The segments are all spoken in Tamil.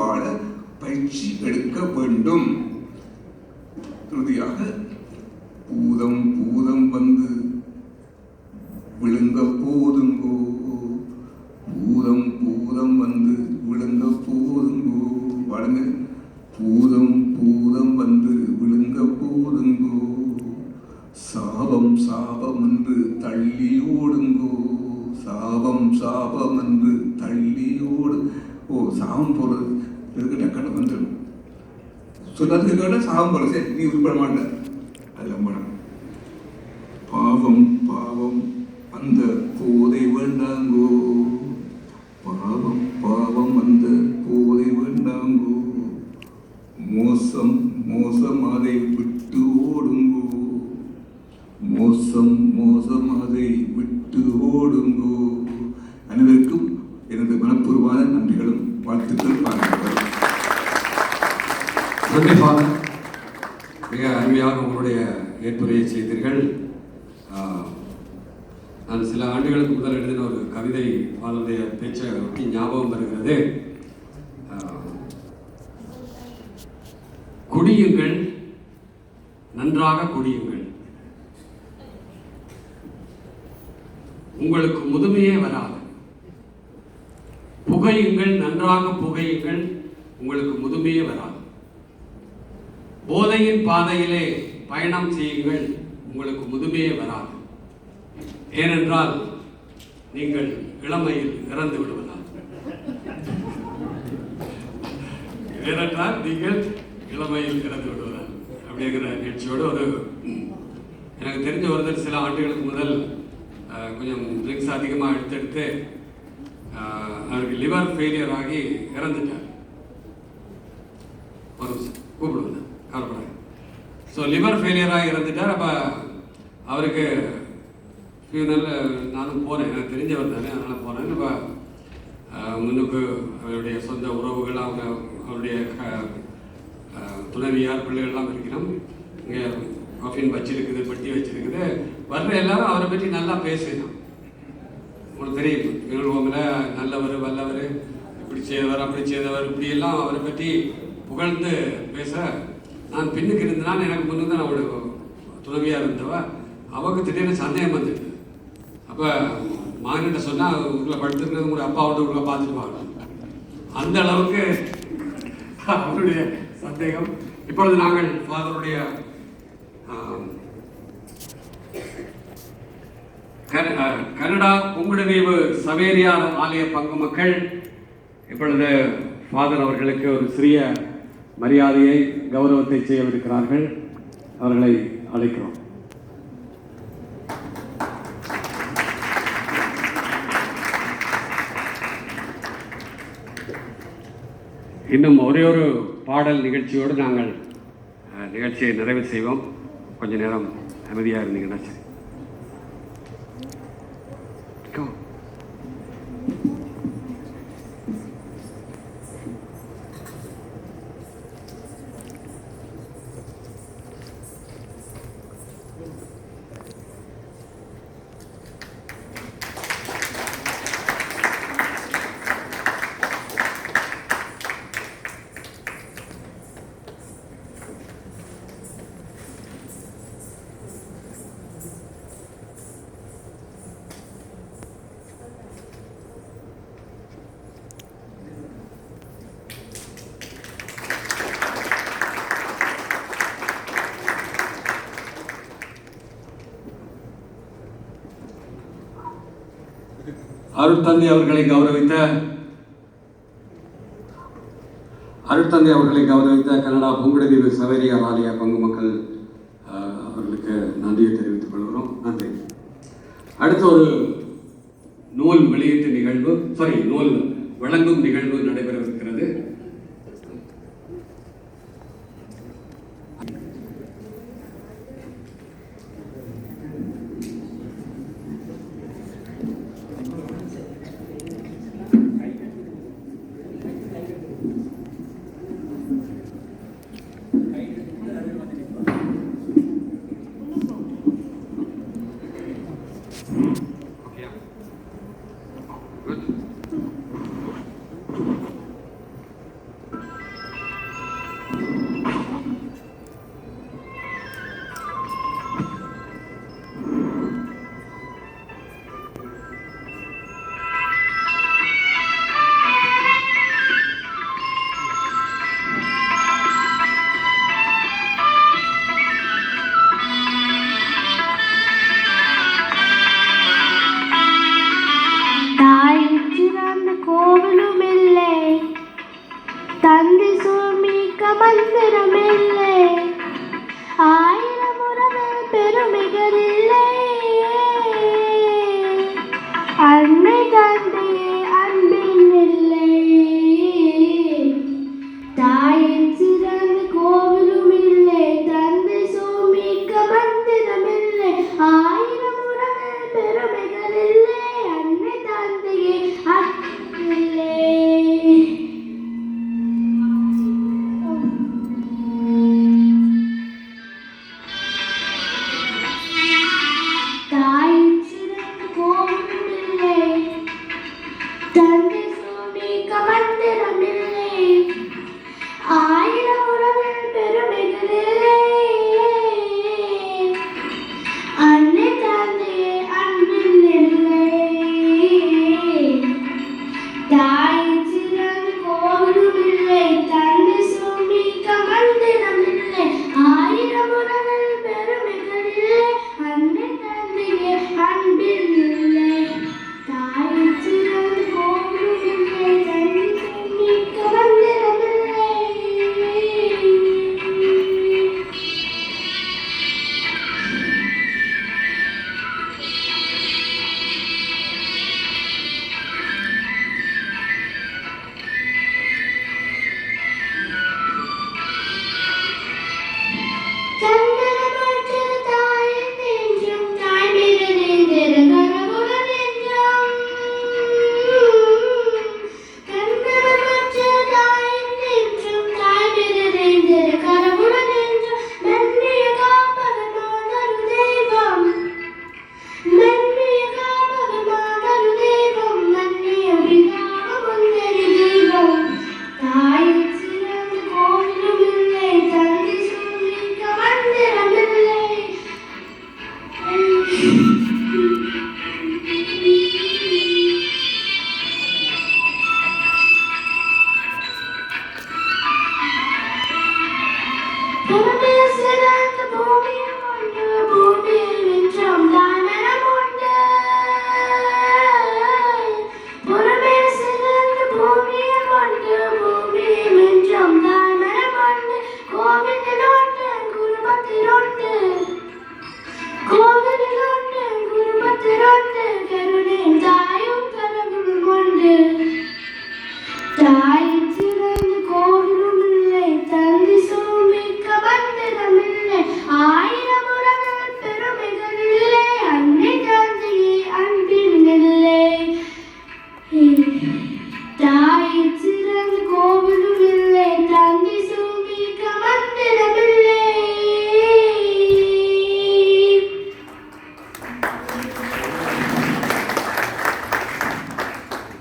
வாழ பயிற்சி எடுக்க வேண்டும். இறுதியாக பூதம் பூதம் வந்து விழுங்க போதுங்கோ. பூதம் பூதம் வந்து விழுங்க போதுங்கோ. வழங்க பூதம் பூதம் வந்து விழுங்க போதுங்கோ. சாபம் சாபம் என்று தள்ளி ஓடுங்கோ. சாபம் சாபம் என்று தள்ளி ஓடு. ஓ சாபம் போடுறது இருக்கிற கடன் வந்துடும் சொன்னதுக்கு கேட்டால் சாபம் போல சரி நீ உருப்பட மாட்டேன் அதில் படம் பாவம் பாவம் அந்த போதை வேண்டாங்கோ. பாவம் பாவம் அந்த போதை வேண்டாங்கோ. மோசம் மோசம் அதை விட்டு ஓடுங்கோ. மோசம் மோசம் அதை விட்டு ஓடுங்கோ. அனைவருக்கும் எனது மனப்பூர்வான நன்றிகளும் வாழ்த்துக்கள் நான் சில ஆண்டுகளுக்கு முதல் எழுதின ஒரு கவிதை ஃபாதருடைய பேச்சை ஒட்டி ஞாபகம் வருகிறது. குடியுங்கள் நன்றாக குடியுங்கள். உங்களுக்கு முதுமையே வராது. புகையுங்கள் நன்றாக புகையுங்கள் உங்களுக்கு முதுமையே வராது. போதையின் பாதையிலே பயணம் செய்யுங்கள் உங்களுக்கு முதுமையே வராது. ஏனென்றால் நீங்கள் இளமையில் இறந்து விடுவதால். ஏனென்றால் நீங்கள் இளமையில் இறந்து விடுவதால் அப்படிங்கிற நிகழ்ச்சியோடு ஒரு எனக்கு தெரிஞ்ச ஒருத்தர் சில ஆண்டுகளுக்கு முதல் கொஞ்சம் ட்ரிங்க்ஸ் அதிகமாக எடுத்தெடுத்து அவருக்கு லிவர் ஃபெயிலியர் ஆகி இறந்துட்டார். ஒரு கூப்பிடுவது கூப்பிடுவேன் கவலைப்படாது ஸோ லிவர் ஃபெயிலியராக இறந்துட்டார் அப்போ அவருக்கு ஃபியூனரில் நானும் போகிறேன் எனக்கு தெரிஞ்சவர் தானே அதனால் போகிறேன் இப்போ முன்னுக்கு அவருடைய சொந்த உறவுகள் அவங்க அவருடைய க- துணைவியார் பிள்ளைகள்லாம் இருக்கிறோம். இங்கே காஃபின் வச்சிருக்குது பட்டி வச்சிருக்குது. வர்ற எல்லாரும் அவரை பற்றி நல்லா பேசணும் உங்களுக்கு தெரியும் எங்கள் நல்லவர் வல்லவர் இப்படி செய்தவர் அப்படி செய்தவர் இப்படி எல்லாம் அவரை பற்றி புகழ்ந்து பேச நான் பின்னுக்கு இருந்தனால் எனக்கு முன்னு தான் அவளோட துணைவியாக இருந்தவ அவருக்கு திடீர்னு சந்தேகம் வந்துட்டு அப்போ மகன்கிட்ட சொன்னால் உங்களை படுத்துக்கிறது உங்களுடைய அப்பாவோட உங்களை பார்த்துருப்பாங்க. அந்த அளவுக்கு அவருடைய சந்தேகம். இப்பொழுது நாங்கள் ஃபாதருடைய கனடா புங்குடுதீவு சவேரியார் ஆலய பங்கு மக்கள் இப்பொழுது ஃபாதர் அவர்களுக்கு ஒரு சிறிய மரியாதையை கௌரவத்தை செய்யவிருக்கிறார்கள். அவர்களை அழைக்கிறோம். இன்னும் ஒரே ஒரு பாடல் நிகழ்ச்சியோடு நாங்கள் நிகழ்ச்சியை நிறைவு செய்வோம். கொஞ்ச நேரம் அமைதியாக இருந்தீங்கன்னா அருட்தந்தை அவர்களை கௌரவித்த அருட்தந்தை அவர்களை கௌரவித்த கனடா பொங்குடதீவு சவேரியார் ஆலய பங்கு மக்கள் அஹ், அவர்களுக்கு நன்றியை தெரிவித்துக் கொள்கிறோம். நன்றி. அடுத்து ஒரு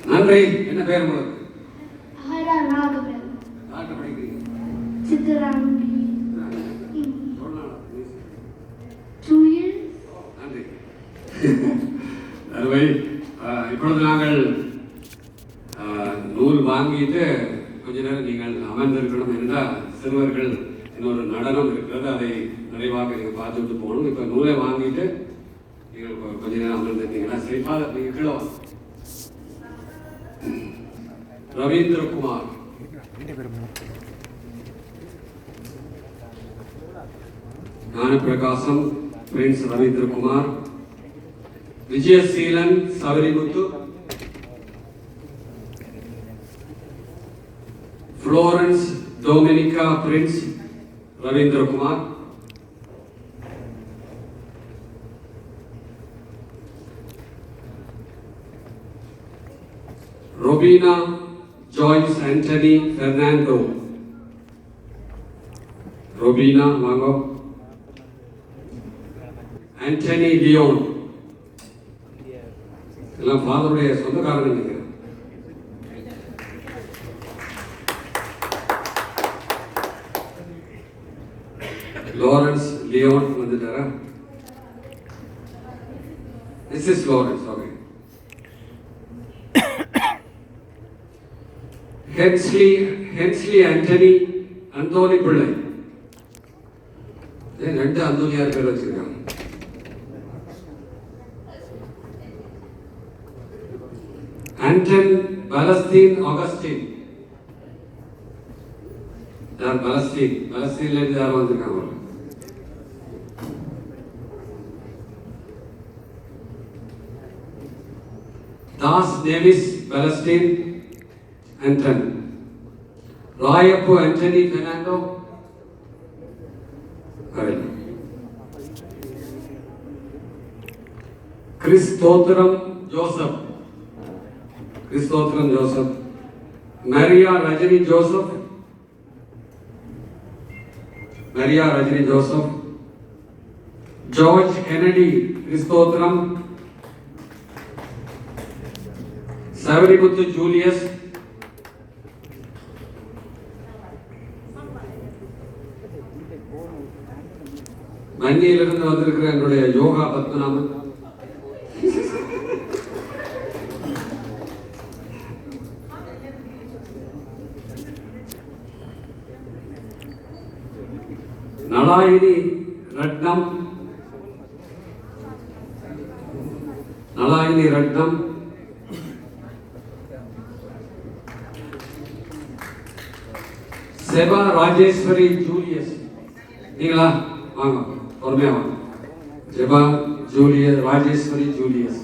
நன்றி என்ன பேர் உங்களுக்கு? Kumar Gnana Prakasam friends Ravindra Kumar Vijayaseelan Savarikuttu Florence Dominica Prince Ravindra Kumar Robina Joyce Antony Fernando ரொபீனா வாங்கோ ஆண்டனி லியோன் எல்லாம் ஃபாதருடைய சொந்தக்காரங்க நினைக்கிறேன் லாரன்ஸ் லியோன் வந்துட்டாரா this is Lawrence okay Hensley Hensley Antony Anthoni Pillai രണ്ട് അന്തോണിയാർ പേര് വെച്ചിരിക്കാം ആന്റൺ പലസ്തീൻ ഓഗസ്റ്റീൻ പലസ്തീൻ പലസ്തീനിലേക്ക് ഇതാർ വന്നിരിക്കാൻ പറഞ്ഞു Das Davis Palestine Anton. Rayapu Anthony Fernando Avila. Christotram Joseph. Christotram Joseph. Maria Rajani Joseph. Maria Rajani Joseph. George Kennedy Christotram. Savarikuttu Julius. Savarimuthu வந்திருக்கிற என்னுடைய யோகா பத்மநாபன். நலாயினி ரட்னம். நலாயினி ரட்னம். செவா ராஜேஸ்வரி ஜூலியஸ். நீங்களா? வாங்க. பொறுமையா வாங்க செபா ஜூலியஸ் ராஜேஸ்வரி ஜூலியஸ்.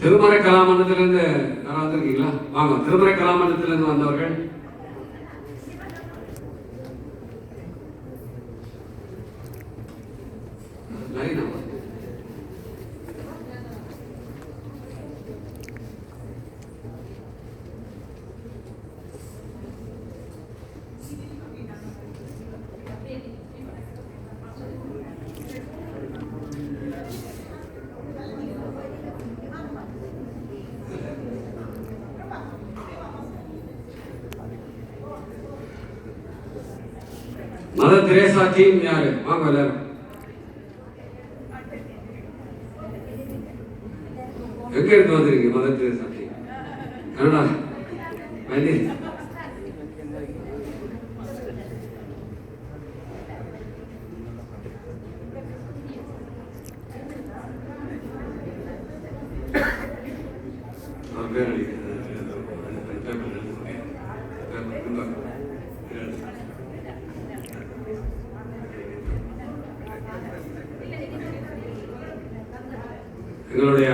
திருமறை கலாமண்டலத்திலிருந்து யாராவது இருக்கீங்களா? வாங்க திருமறை கலாமண்டலத்திலிருந்து வந்தவர்கள். மதர் தெரேசா டீம் யாரு? வாங்க எல்லாரும். எங்க இருந்து வந்திருக்கீங்க மதர் தெரேசா டீம் கனடா வண்டி அவர் பேர் அடிக்கிறது எங்களுடைய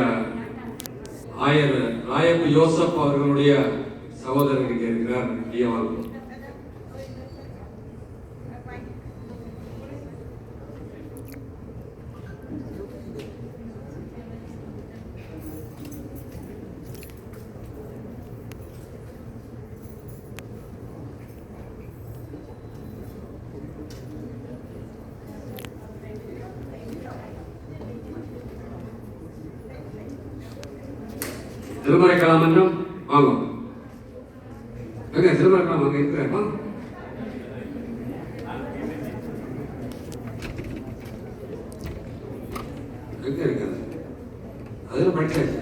ஆயர் ராயப்பு யோசப் அவர்களுடைய சகோதரர் இங்கே இருக்கிறார். ஐயாவால் திருமறை கலாமன்றம் வாங்கும். எங்க திருமறை கலாம் அங்க இருக்கிறேன் வாங்க எங்க இருக்காது அதில் படிச்சாச்சு.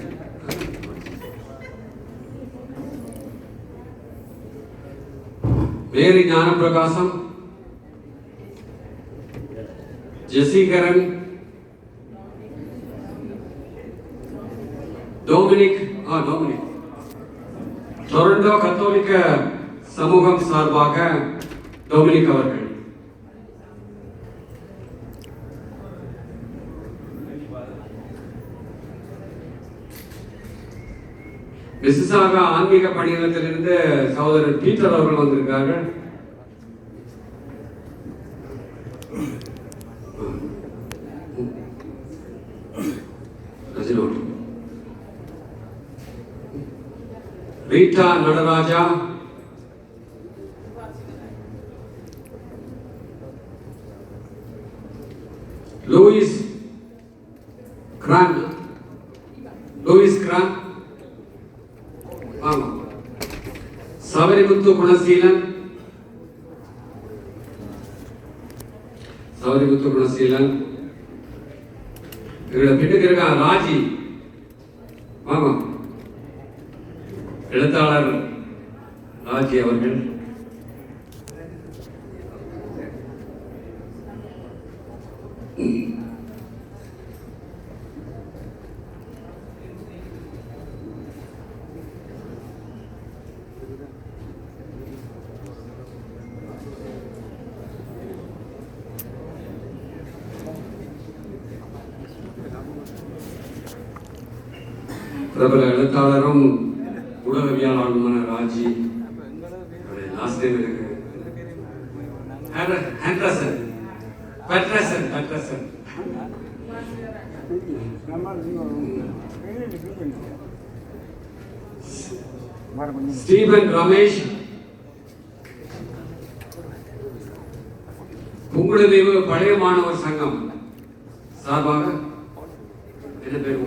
மேரி ஞானப்பிரகாசம் ஜெசிகரன் டோமினிக் ஆ டோமினிக் டொரண்டோ கத்தோலிக்க சமூகம் சார்பாக டொமினிக் அவர்கள். மிசிசாகா ஆன்மீக பணியகத்திலிருந்து சகோதரர் பீட்டர் அவர்கள் வந்திருக்கார்கள் Rita Natarajah Louis Kiran Louis Kiran ஆமாம் சபரிமுத்து குணசீலன். சபரிமுத்து குணசீலன். இவரோட பெண்ணுக்கு இருக்கா? ராஜி. ஆமாம் எழுத்தாளர் ராஜி அவர்கள். பிரபல எழுத்தாளரும் ஸ்டீபன் ரமேஷ் புங்குடுதீவு பழைய மாணவர் சங்கம் சார்பாக என்ன பேர்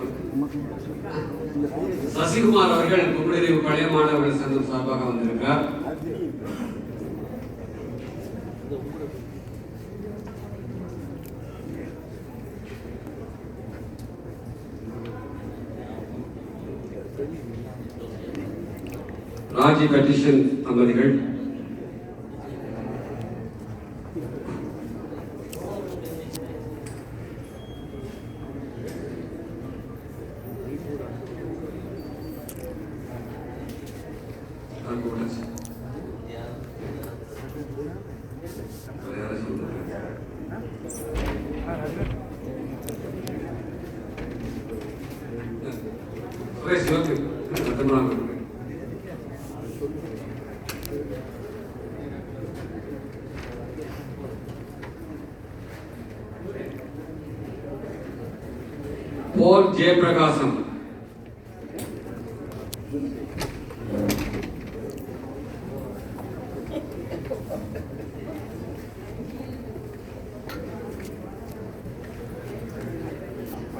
சசிகுமார் அவர்கள் புங்குடுதீவு பழைய மாணவர்கள் சங்கம் சார்பாக வந்திருக்கார் ராஜி பெட்டிஷன் தம்பதிகள் போல் ஜெயபிரகாசம்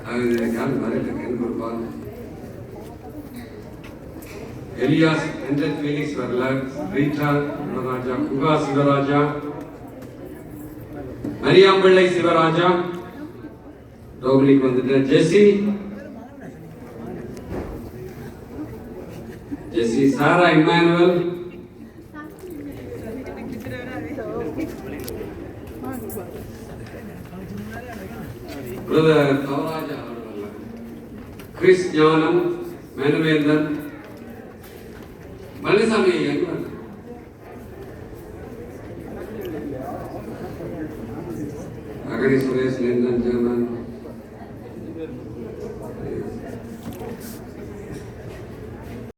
அது யாரும் வரல எனக்கு ஒரு பால் எலியாஸ் என்டர் ஃபீலிக்ஸ் வரல ரீட்டா டோக்லிக்கு வந்துட்டு. Jessie. Jessie Sarah Emmanuel brother Kavaraja அவர்கள். கிறிஸ் ஞானம் மனுவேந்தன். பழனிசாமி